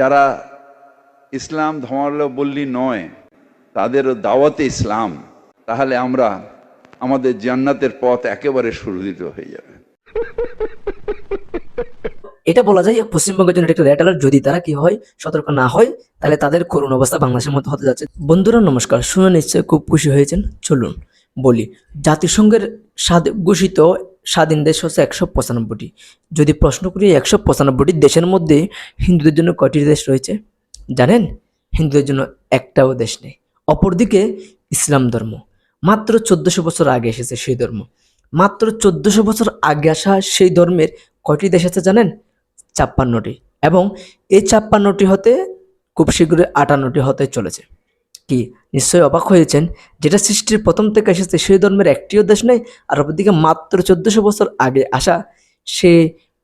যারা ইসলাম ধর্মাবলম্বী নয়, তাদের দাওয়াতে ইসলাম, তাহলে আমরা আমাদের জান্নাতের পথ একেবারে সুরুদিত হয়ে যাবে। এটা বলা যায়, পশ্চিমবঙ্গের জন্য একটা রেড যদি তারা কি হয়, সতর্ক না হয়, তাহলে তাদের করুণ অবস্থা বাংলাদেশের মতো হতে যাচ্ছে। বন্ধুরা, নমস্কার। শুনে নিশ্চয়ই খুব খুশি হয়েছেন। চলুন বলি, জাতিসংঘের স্বাদ- ঘোষিত স্বাধীন দেশ হচ্ছে একশো পঁচানব্বইটি। যদি প্রশ্ন করি একশো পঁচানব্বইটি দেশের মধ্যে হিন্দুদের জন্য কয়টি দেশ রয়েছে? জানেন? হিন্দুদের জন্য একটাও দেশ নেই। অপরদিকে ইসলাম ধর্ম। মাত্র চোদ্দশো বছর আগে এসেছে সেই ধর্ম। মাত্র চোদ্দশো বছর আগে আসা সেই ধর্মের কয়টি দেশ আছে জানেন? ছাপ্পান্নটি। এবং এই ছাপ্পান্নটি হতে খুব শীঘ্রই আটান্নটি হতে চলেছে। কি? নিশ্চয়ই অবাক হয়েছেন, যেটা সৃষ্টির প্রথম থেকে এসেছে সেই ধর্মের একটিও দেশ নেই আর অপরদিকে মাত্র চোদ্দশো বছর আগে আসা সে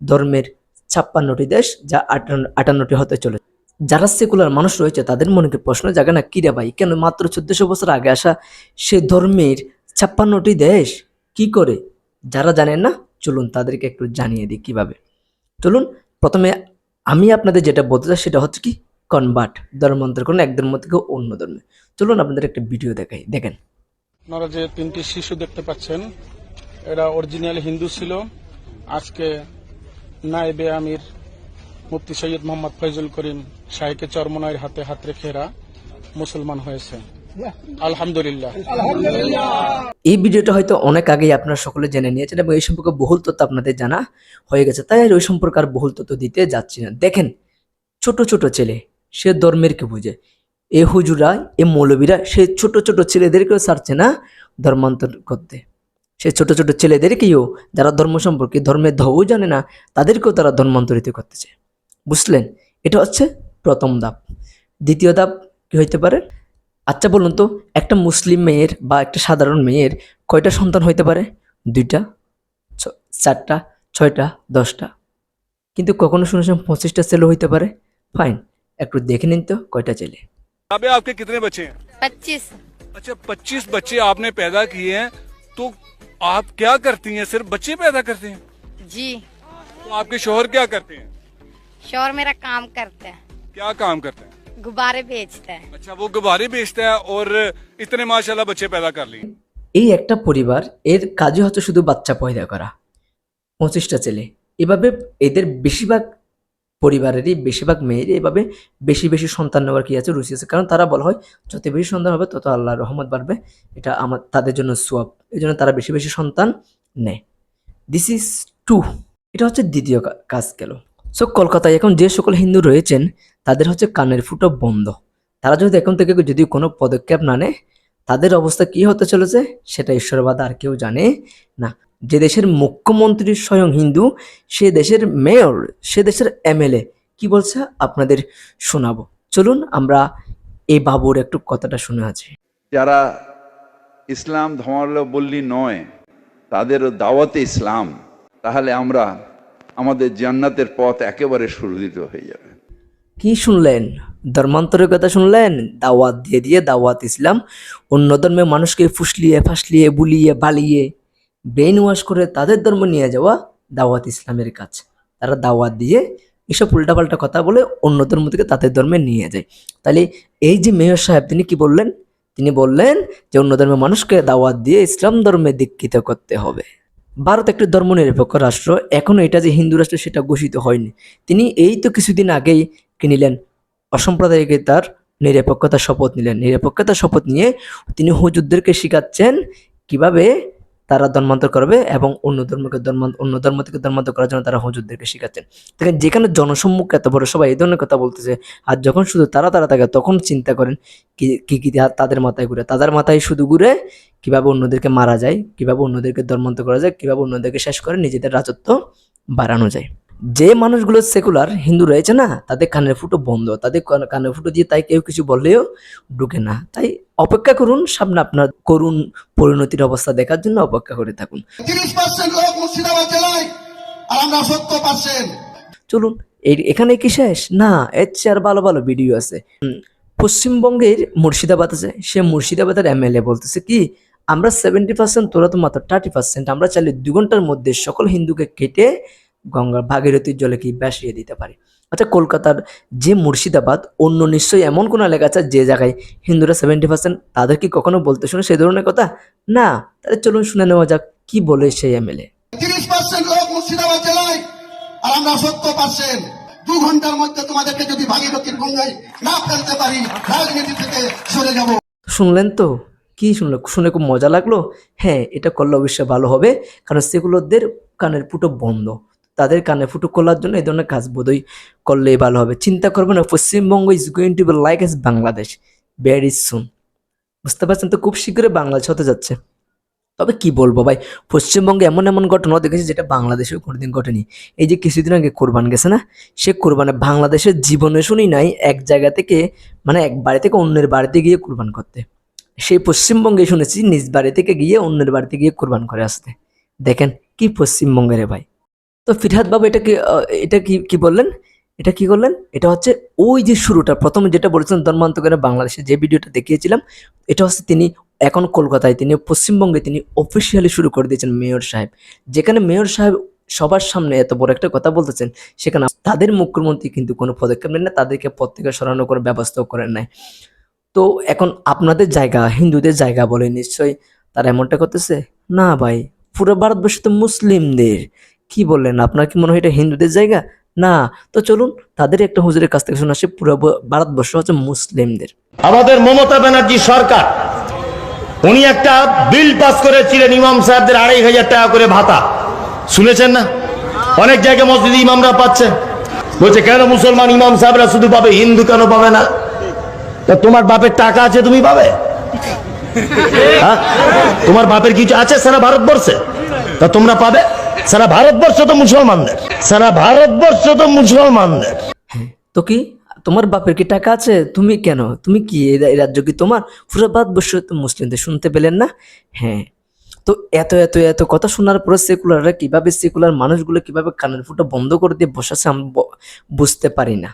ধর্মের ছাপ্পান্নটি দেশ, যা আটান্ন আটান্নটি হতে চলেছে। যারা সেকুলার মানুষ রয়েছে, তাদের মনেকে প্রশ্ন জাগে না, কিরে ভাই, কেন মাত্র চোদ্দশো বছর আগে আসা সে ধর্মের ছাপ্পান্নটি দেশ? কি করে? যারা জানেন না, চলুন তাদেরকে একটু জানিয়ে দিই কীভাবে। চলুন, প্রথমে আমি আপনাদের যেটা বলতে চাই, সেটা হচ্ছে কি কনভার্ট ধর্মান্তর করুন এক ধর্ম থেকে অন্য ধর্মে। চলুন আপনাদের একটা ভিডিও দেখাই। দেখেন। আপনারা যে তিনটি শিশু দেখতে পাচ্ছেন এরা অরিজিনাল হিন্দু ছিল। আজকে নায়েবে আমির মুফতি সৈয়দ মোহাম্মদ ফৈজুল করিম শাহিকে চরমনায়ের হাতে হাত রেখে এরা মুসলমান হয়েছে। আলহামদুলিল্লাহ। এই ভিডিওটা হয়তো অনেক আগেই আপনারা সকলে জেনে নিয়েছেন এবং এই সম্পর্কে বহুল তথ্য আপনাদের জানা হয়ে গেছে। তাই আর ওই সম্পর্কে আর বহুল তথ্য দিতে যাচ্ছি না। দেখেন ছোট ছোট ছেলে সে ধর্মের কে বুঝে। এ হুজুরা এ মৌলবীরা, সে ছোট ছোট ছেলেদেরকেও ছাড়ছে না ধর্মান্তর করতে। সে ছোট ছোট ছেলেদেরকেও, যারা ধর্ম সম্পর্কে, ধর্মের ধও জানে না, তাদেরকেও তারা ধর্মান্তরিত করতেছে। বুঝলেন? এটা হচ্ছে প্রথম ধাপ। দ্বিতীয় ধাপ কি হইতে পারে? আচ্ছা বলুন তো, একটা মুসলিম মেয়ের বা একটা সাধারণ মেয়ের কয়টা সন্তান হইতে পারে? দুইটা চারটা, ছয়টা, দশটা। কিন্তু কখনো শুনেছেন পঁচিশটা ছেলে হইতে পারে? ফাইন একটু দেখে নিন তো কয়টা ছেলে अबे आपके कितने बच्चे हैं पच्चीस अच्छा पच्चीस बच्चे आपने पैदा किए हैं तो आप क्या करती हैं सिर्फ बच्चे पैदा करते हैं जी तो आपके शोहर क्या करते हैं शोर मेरा काम करते हैं क्या काम करते हैं गुब्बारे बेचते हैं अच्छा वो गुब्बारे बेचता है और इतने माशाल्लाह बच्चे पैदा कर लिए এই একটা পরিবার এর কাজই হচ্ছে শুধু বাচ্চা পয়দা করা পঁচিশটা ছেলে এভাবে এদের বেশিরভাগ পরিবারেরই বেশিরভাগ মেয়েরই এভাবে বেশি বেশি সন্তান নেওয়ার কি আছে, রুচি আছে? কারণ তারা বলা হয়, যত বেশি সন্তান হবে, তত আল্লাহর রহমত বাড়বে। এটা আমার, তাদের জন্য সোয়াব এই জন্য তারা বেশি বেশি সন্তান নেয়। দিস ইজ টু এটা হচ্ছে দ্বিতীয় কাজ গেল। সো কলকাতায় এখন যে সকল হিন্দু রয়েছেন, তাদের হচ্ছে কানের ফুটো বন্ধ। তারা যদি এখন থেকে যদি কোনো পদক্ষেপ না নেয়, তাদের অবস্থা কি হতে চলেছে, সেটা ঈশ্বরবাদ আর কেউ জানে না। যে দেশের মুখ্যমন্ত্রী স্বয়ং হিন্দু সে দেশের মেয়র সে দেশের এমএলএ কি বলছে আপনাদের শোনাবো। চলুন আমরা এই বাবুর একটু কথাটা শুনে আছি যারা ইসলাম ধর্মাবলম্বী নয় তাদের দাওয়াতে ইসলাম তাহলে আমরা আমাদের জান্নাতের পথ একেবারে সুরুদিত হয়ে যাবে। কি শুনলেন? ধর্মান্তরের কথা শুনলেন? দাওয়াত দিয়ে দিয়ে দাওয়াত ইসলাম। অন্য ধর্মের মানুষকে ফুসলিয়ে ফাসলিয়ে বুলিয়ে বালিয়ে। ব্রেন ওয়াশ করে তাদের ধর্ম নিয়ে যাওয়া দাওয়াত ইসলামের কাজ। তারা দাওয়াত দিয়ে এসব উল্টাপাল্টা কথা বলে অন্য ধর্ম থেকে তাদের ধর্মে নিয়ে যায়। তাহলে এই যে মেয়র সাহেব, তিনি কি বললেন? তিনি বললেন যে অন্য ধর্মের মানুষকে দাওয়াত দিয়ে ইসলাম ধর্মে দীক্ষিত করতে হবে। ভারত একটি ধর্মনিরপেক্ষ রাষ্ট্র। এখনও এটা যে হিন্দু রাষ্ট্র, সেটা ঘোষিত হয়নি। তিনি এই তো কিছুদিন আগেই কি নিলেন? অসাম্প্রদায়িকতার নিরপেক্ষতার শপথ নিলেন। নিরপেক্ষতার শপথ নিয়ে তিনি হুজুরদেরকে শিখাচ্ছেন কীভাবে তারা ধর্মান্তর করবে এবং অন্য ধর্মকে ধর্ম অন্য ধর্ম থেকে ধর্মান্তর করার জন্য তারা হুজুরদেরকে শিখাচ্ছেন। দেখেন, যেখানে জনসম্মুখ এত বড় সবাই এই ধরনের কথা বলতেছে, আর যখন শুধু তারা তারা থাকে তখন চিন্তা করেন কি কি তাদের মাথায় ঘুরে। তাদের মাথায় শুধু ঘুরে কীভাবে অন্যদেরকে মারা যায়, কীভাবে অন্যদেরকে ধর্মান্তর করা যায়, কীভাবে অন্যদেরকে শেষ করে নিজেদের রাজত্ব বাড়ানো যায়। যে মানুষগুলো সেকুলার হিন্দু রয়েছে না তাদের কানের ফুটো বন্ধ তাদের কান- কানের ফুটো দিয়ে তাই কেউ কিছু বললেও ঢুকে না। তাই অপেক্ষা করুন সামনে আপনার করুণ পরিণতির অবস্থা দেখার জন্য অপেক্ষা করে থাকুন। তিরিশ পার্সেন্ট লোক মুর্শিদাবাদ জেলায় আর আমরা সত্তর পার্সেন্ট চলুন এখানে কি শেষ? না এর চেয়ে আর ভালো ভালো ভিডিও আছে। পশ্চিমবঙ্গের মুর্শিদাবাদ আছে সে মুর্শিদাবাদের এমএলএ বলতেছে কি আমরা সেভেন্টি পার্সেন্ট তোরা তো মাত্র থার্টি পার্সেন্ট আমরা চাইলে দু ঘণ্টার মধ্যে সকল হিন্দুকে কেটে গঙ্গার ভাগীরথীর জলে কি ভাসিয়ে দিতে পারি? আচ্ছা কলকাতার যে মুর্শিদাবাদ অন্য নিশ্চয়ই এমন কোনো এলাকা আছে যে জায়গায় হিন্দুরা সেভেন্টি পার্সেন্ট তাদের কি কখনো বলতে শুনে সেই ধরনের কথা? না তাহলে চলুন শুনে নেওয়া যাক কি বলে সেই এমএলএ তিরিশ পার্সেন্ট লোক মুর্শিদাবাদ জেলায় আর আমরা সত্তর পার্সেন্ট দু ঘণ্টার মধ্যে তোমাদেরকে যদি ভাগীরথীর গঙ্গায় না ফেলতে পারি রাজনীতি থেকে সরে যাব। শুনলেন তো? কি শুনলো? শুনে খুব মজা লাগল? হ্যাঁ এটা করলে অবশ্যই ভালো হবে কারণ সেগুলোদের কানের ফুটো বন্ধ। তাদের কানে ফুটো খোলার জন্য এই ধরনের কাজ বোধহয় করলেই ভালো হবে। চিন্তা করবে না, Paschimbanga is going to be like as Bangladesh very soon বুঝতে পারছেন তো? খুব শীঘ্রই বাংলাদেশ হতে যাচ্ছে। তবে কি বলব ভাই, পশ্চিমবঙ্গে এমন এমন ঘটনা দেখেছি যেটা বাংলাদেশেও কোনোদিন ঘটেনি। এই যে কিছুদিন আগে কোরবান গেছে না? সে কোরবানে বাংলাদেশের জীবনে শুনি নাই, এক জায়গা থেকে মানে এক বাড়ি থেকে অন্যের বাড়িতে গিয়ে কোরবান করতে। সেই পশ্চিমবঙ্গে শুনেছি, নিজ বাড়ি থেকে গিয়ে অন্যের বাড়িতে গিয়ে কোরবান করে আসতে। দেখেন কি পশ্চিমবঙ্গের ভাই। তো ফিরহাদ বাবু এটা কি এটা কি কি বললেন? এটা কি করলেন? এটা হচ্ছে ওই যে শুরুটা, প্রথমে যেটা বলেছেন ধর্মান্তকরে বাংলাদেশে যে ভিডিওটা দেখিয়েছিলাম, এটা হচ্ছে তিনি এখন কলকাতায়, তিনি পশ্চিমবঙ্গে তিনি অফিসিয়ালি শুরু করে দিয়েছেন মেয়র সাহেব। যেখানে মেয়র সাহেব সবার সামনে এত বড় একটা কথা বলতেছেন, সেখানে তাদের মুখ্যমন্ত্রী কিন্তু কোনো পদক্ষেপ নেন না, তাদেরকে পদ থেকে সরানো করে ব্যবস্থাও করেন নাই। তো এখন আপনাদের জায়গা, হিন্দুদের জায়গা বলে নিশ্চয়ই তারা এমনটা করতেছে? না ভাই, পুরো ভারতবর্ষ তো মুসলিমদের। কি বললেন? আপনার কি মনে হয় এটা হিন্দুদের জায়গা? না। তো চলুন, তাদের একটা হুজুরের কাছ থেকে শোনা আসে, পুরো ভারতবর্ষ হচ্ছে মুসলিমদের। আমাদের মমতা ব্যানার্জি সরকার, উনি একটা বিল পাস করেছিলেন ইমাম সাহেবদের আড়াই হাজার টাকা করে ভাতা। শুনেছেন না? অনেক জায়গায় মসজিদে ইমামরা পাচ্ছে। বলছে, কেন মুসলমান ইমাম সাহেবরা শুধু পাবে? হিন্দু কেন পাবে না? তোমার বাপের টাকা আছে, তুমি পাবে? হ্যাঁ? তোমার বাপের কিছু আছে সারা ভারতবর্ষে? তা তোমরা পাবে? সারা ভারতবর্ষ তো মুসলমানদের। সারা ভারতবর্ষ তো মুসলমানদের। তো কি? তোমার বাপের কি টাকা আছে? তুমি কেন? তুমি কি এই রাজ্য কি তোমার? পুরো ভারতবর্ষ মুসলিমদের শুনতে পেলেন না? হ্যাঁ তো এত এত এত কথা শোনার পরে সেকুলাররা কীভাবে সেকুলার মানুষগুলো কীভাবে কানের ফুটো বন্ধ করে দিয়ে বসাছে আমি বুঝতে পারি না।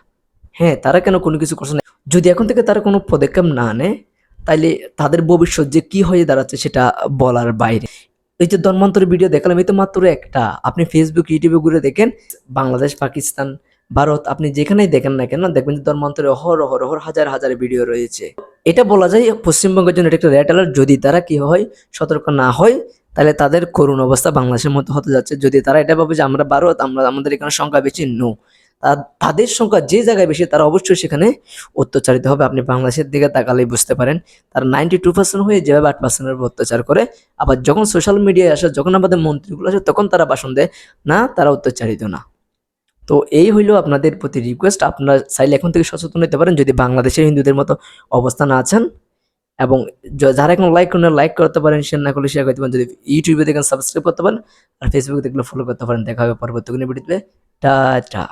হ্যাঁ তারা কেন কোনো কিছু করছে না? যদি এখন থেকে তারা কোনো পদক্ষেপ না নেয়, তাইলে তাদের ভবিষ্যৎ যে কি হয়ে দাঁড়াচ্ছে সেটা বলার বাইরে। এই যে ধর্মান্তরের ভিডিও দেখালাম, এই তো মাত্র একটা। আপনি ফেসবুক ইউটিউবে ঘুরে দেখেন, বাংলাদেশ, পাকিস্তান, ভারত, আপনি যেখানেই দেখেন না কেন, দেখবেন যে ধর্মান্তরে অহর অহর অহর হাজার হাজার ভিডিও রয়েছে। এটা বলা যায় পশ্চিমবঙ্গের জন্য এটা একটা রেড অ্যালার্ট যদি তারা কি হয়, সতর্ক না হয়, তাহলে তাদের করুণ অবস্থা বাংলাদেশের মতো হতে যাচ্ছে। যদি তারা এটা ভাবে যে আমরা ভারত, আমরা, আমাদের এখানে সংখ্যা বেশি নো তাদের সংখ্যা যে জায়গায় বেশি, তারা অবশ্যই সেখানে অত্যাচারিত হবে। আপনি বাংলাদেশের দিকে তাকালেই বুঝতে পারেন। তারা নাইনটি টু পার্সেন্ট হয়ে যেভাবে আট পার্সেন্টের উপর অত্যাচার করে, আবার যখন সোশ্যাল মিডিয়ায় আসে, যখন আমাদের মন্ত্রীগুলো আসে, তখন তারা ভাষণ দেয়, না, তারা অত্যাচারিত না। তো এই হইল আপনাদের প্রতি রিকোয়েস্ট আপনারা চাইলে এখন থেকে সচেতন হতে পারেন, যদি বাংলাদেশের হিন্দুদের মতো অবস্থান আছেন। এবং যারা এখন লাইক করেন লাইক করতে পারেন শেয়ার না করলে শেয়ার করতে পারেন, যদি ইউটিউবে দেখেন সাবস্ক্রাইব করতে পারেন, আর ফেসবুকে দেখলে ফলো করতে পারেন। দেখা হবে পরবর্তী কোনো ভিডিওতে টাটা।